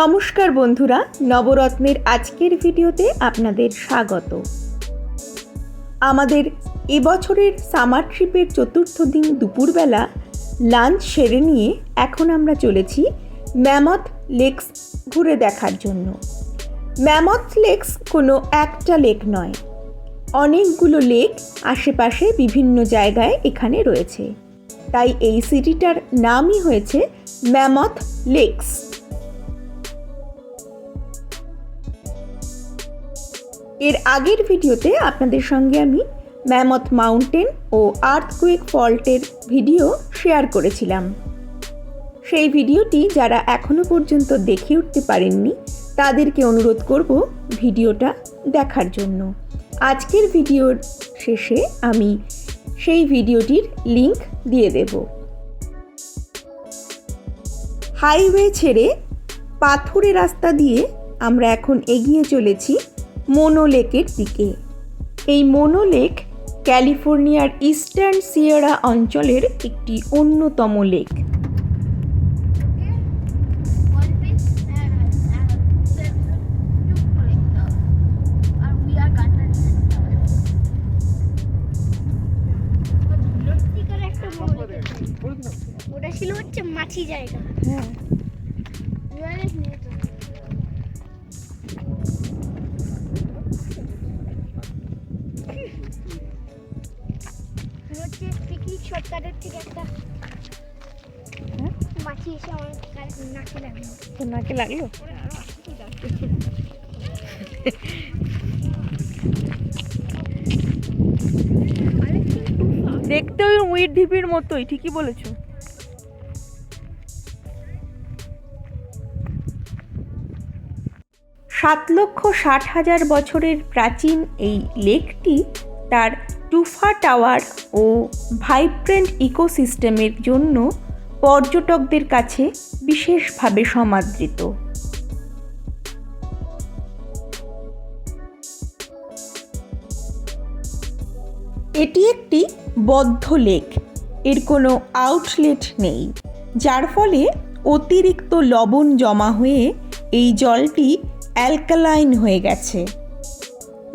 নমস্কার বন্ধুরা, নবরত্নের আজকের ভিডিওতে আপনাদের স্বাগত। আমাদের এবছরের সামার ট্রিপের চতুর্থ দিন দুপুরবেলা লাঞ্চ সেরে নিয়ে এখন আমরা চলেছি ম্যামথ লেকস ঘুরে দেখার জন্য। ম্যামথ লেকস কোনো একটা লেক নয়, অনেকগুলো লেক আশেপাশে বিভিন্ন জায়গায় এখানে রয়েছে। তাই এই সিটিটার নামই হয়েছে ম্যামথ লেকস। এর আগের ভিডিওতে আপনাদের সঙ্গে আমি ম্যামথ মাউন্টেন ও আর্থকুইক ফল্টের ভিডিও শেয়ার করেছিলাম। সেই ভিডিওটি যারা এখনও পর্যন্ত দেখে উঠতে পারেননি, তাদেরকে অনুরোধ করব ভিডিওটা দেখার জন্য। আজকের ভিডিওর শেষে আমি সেই ভিডিওটির লিংক দিয়ে দেব। হাইওয়ে ছেড়ে পাথুরে রাস্তা দিয়ে আমরা এখন এগিয়ে চলেছি মোনোলেকের দিকে। এই মোনোলেক ক্যালিফোর্নিয়ার ইস্টার্ন সিয়েরা অঞ্চলের একটি অন্যতম লেক। ওটা ছিল হচ্ছে মাছি জায়গা। হ্যাঁ। নাকে লাগল। দেখতে ওই উইড ঢিপির মতোই, ঠিকই বলেছ। সাত লক্ষ ষাট হাজার বছরের প্রাচীন এই লেকটি তার টুফা টাওয়ার ও ভাইব্রেন্ট ইকোসিস্টেমের জন্য পর্যটকদের কাছে বিশেষভাবে সমাদৃত। এটি একটি বদ্ধ লেক। এর কোনো আউটলেট নেই, যার ফলে অতিরিক্ত লবণ জমা হয়ে এই জলটি অ্যালকালাইন হয়ে গেছে।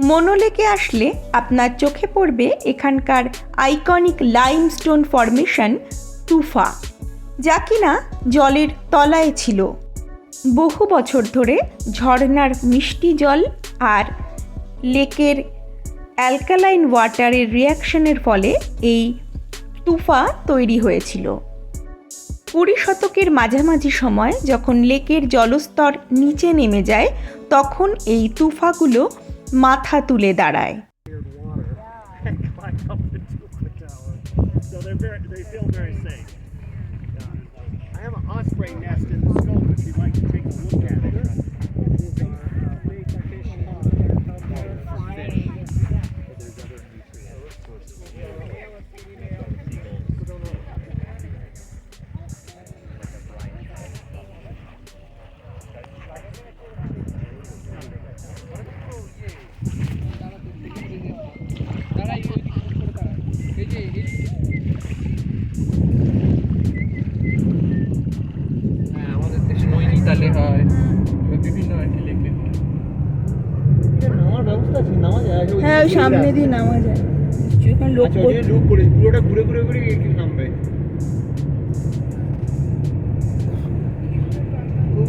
মনোলেকে আসলে আপনার চোখে পড়বে এখানকার আইকনিক লাইমস্টোন ফরমেশন তুফা, যা কিনা জলের তলায় ছিল। বহু বছর ধরে ঝর্ণার মিষ্টি জল আর লেকের অ্যালকালাইন ওয়াটারের রিয়াকশনের ফলে এই তুফা তৈরি হয়েছিল। কুড়ি শতকের মাঝামাঝি সময় যখন লেকের জলস্তর নিচে নেমে যায়, তখন এই তুফাগুলো মাথা তুলে দাঁড়ায়. I have an osprey nest in the scope if you'd like to take a look at it. হয়। বিভিন্ন আর কি লেকে নামার ব্যবস্থা আছে নামা যায় হ্যাঁ ওই সামনে দিয়ে নামা যায়। ওখানে লোক আচ্ছা ওই যে লুক করে পুরোটা ঘুরে ঘুরে ঘুরে নামবে?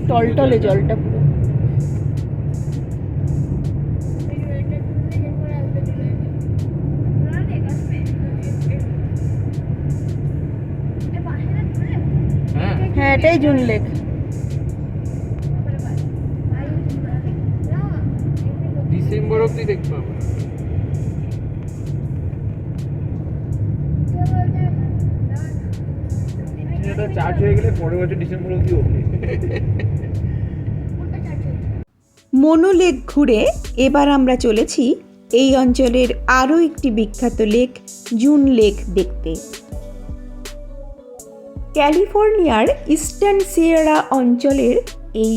টলটলে জলটা পুরো। হ্যাঁ। হ্যাঁ এটাই জুন লেক এটা চার্জ হয়ে গেলে পরের বছর ডিসেম্বর অবধি ওকে মনোলেক ঘুরে এবার আমরা চলেছি এই অঞ্চলের আরও একটি বিখ্যাত লেক, জুন লেক দেখতে। ক্যালিফোর্নিয়ার ইস্টার্ন সিয়েরা অঞ্চলের এই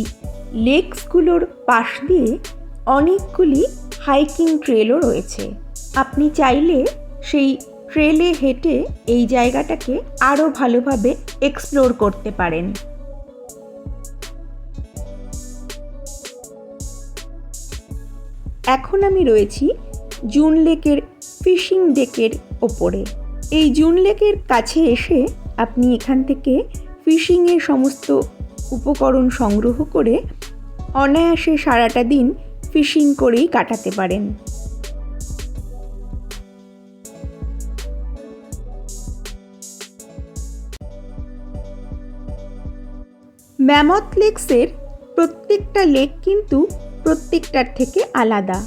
লেকসগুলোর পাশ দিয়ে অনেকগুলি হাইকিং ট্রেলও রয়েছে। আপনি চাইলে সেই ট্রেলে হেঁটে এই জায়গাটাকে আরও ভালোভাবে এক্সপ্লোর করতে পারেন। এখন আমি রয়েছি জুন লেকের ফিশিং ডেকের ওপরে। এই জুন লেকের কাছে এসে আপনি এখান থেকে ফিশিংয়ের সমস্ত উপকরণ সংগ্রহ করে অনায়াসে সারাটা দিন ফিশিং করেই কাটাতে পারেন। ম্যামথ লেকসের প্রত্যেকটা লেক কিন্তু প্রত্যেকটার থেকে আলাদা।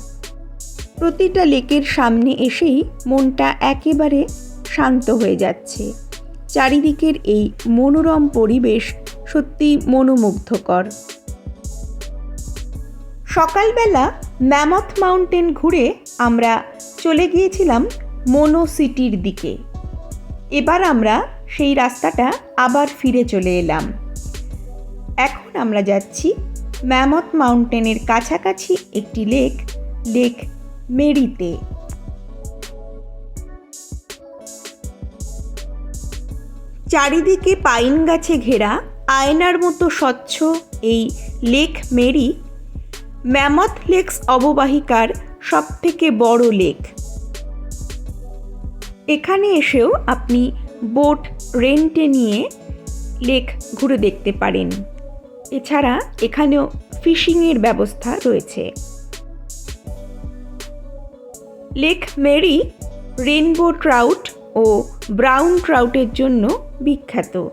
প্রতিটা লেকের সামনে এসেই মনটা একেবারে শান্ত হয়ে যাচ্ছে। চারিদিকের এই মনোরম পরিবেশ সত্যি মনোমুগ্ধকর। সকালবেলা ম্যামথ মাউন্টেন ঘুরে আমরা চলে গিয়েছিলাম মোনো সিটির দিকে। এবার আমরা সেই রাস্তাটা আবার ফিরে চলে এলাম। এখন আমরা যাচ্ছি ম্যামথ মাউন্টেনের কাছাকাছি একটি লেক লেক মেরিতে। চারিদিকে পাইন গাছে ঘেরা, আয়নার মতো স্বচ্ছ এই লেক মেরি, ম্যামথ লেকস অববাহিকার সবথেকে বড় লেক। এখানে এসেও আপনি বোট, রেন্টে নিয়ে লেক ঘুরে দেখতে পারেন। এছাড়া এখানেও ফিশিংয়ের ব্যবস্থা রয়েছে। লেক মেরি রেনবো ট্রাউট ও ব্রাউন ট্রাউটের জন্য বিখ্যাত।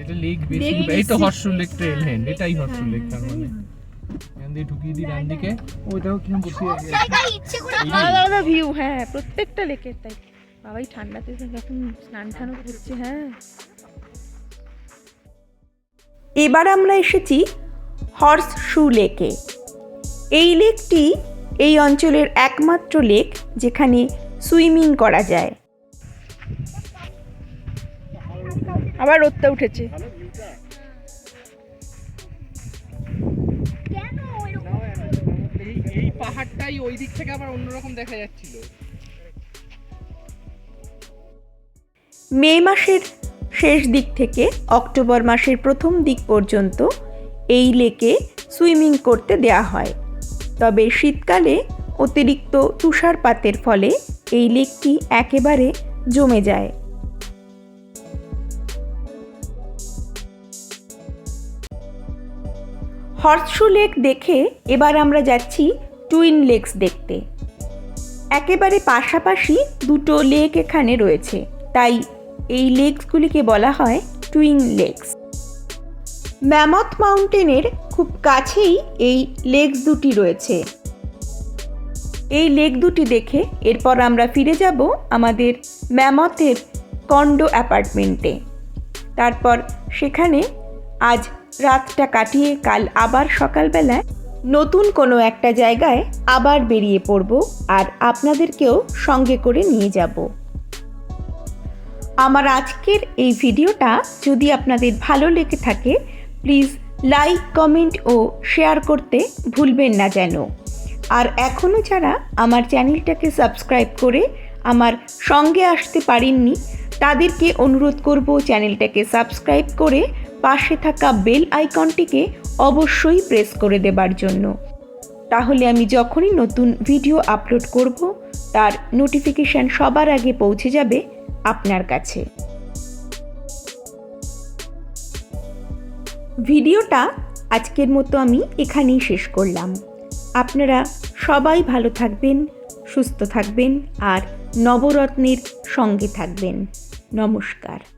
এটা লেক বেশি এই তো লেক ট্রেল হ্যান্ড এটাই লেক তার মানে। এখান দিয়ে ঢুকিয়ে দিই ডান দিকে ওইটাও কিরম করে আলাদা আলাদা ভিউ হ্যাঁ প্রত্যেকটা লেকের তাই। বাবাই ঠান্ডাতে এখন স্নান করছে হ্যাঁ। এবার আমরা এসেছি হর্স শু লেকে এই লেকটি এই অঞ্চলের একমাত্র লেক যেখানে সুইমিং করা যায়। আবার রোদটা উঠেছে। কেন এরকম এই এই পাহাড়টাই ওই দিক থেকে আবার অন্যরকম দেখা যাচ্ছিল। মে মাসের শেষ দিক থেকে অক্টোবর মাসের প্রথম দিক পর্যন্ত এই লেকে সুইমিং করতে দেয়া হয়। তবে শীতকালে অতিরিক্ত তুষারপাতের ফলে এই লেকটি একেবারে জমে যায়। হর্সশু লেক দেখে এবার আমরা যাচ্ছি টুইন লেকস দেখতে। একেবারে পাশাপাশি দুটো লেক এখানে রয়েছে, তাই এই লেকসগুলিকে বলা হয় টুইন লেকস। ম্যামথ মাউন্টেনের খুব কাছেই এই লেকস দুটি রয়েছে। এই লেক দুটি দেখে এরপর আমরা ফিরে যাব আমাদের ম্যামথের কন্ডো অ্যাপার্টমেন্টে। তারপর সেখানে আজ রাতটা কাটিয়ে কাল আবার সকালবেলায় নতুন কোনো একটা জায়গায় আবার বেরিয়ে পড়ব আর আপনাদেরকেও সঙ্গে করে নিয়ে যাব। আমার আজকের এই ভিডিওটা যদি আপনাদের ভালো লেগে থাকে, প্লিজ লাইক, কমেন্ট ও শেয়ার করতে ভুলবেন না যেন। আর এখনও যারা আমার চ্যানেলটাকে সাবস্ক্রাইব করে আমার সঙ্গে আসতে পারেননি, তাদেরকে অনুরোধ করব চ্যানেলটাকে সাবস্ক্রাইব করে পাশে থাকা বেল আইকনটিকে অবশ্যই প্রেস করে দেবার জন্য। তাহলে আমি যখনই নতুন ভিডিও আপলোড করব, তার নোটিফিকেশান সবার আগে পৌঁছে যাবে আপনার কাছে। ভিডিওটা আজকের মতো আমি এখানেই শেষ করলাম। আপনারা সবাই ভালো থাকবেন, সুস্থ থাকবেন আর নবরত্নের সঙ্গে থাকবেন। নমস্কার।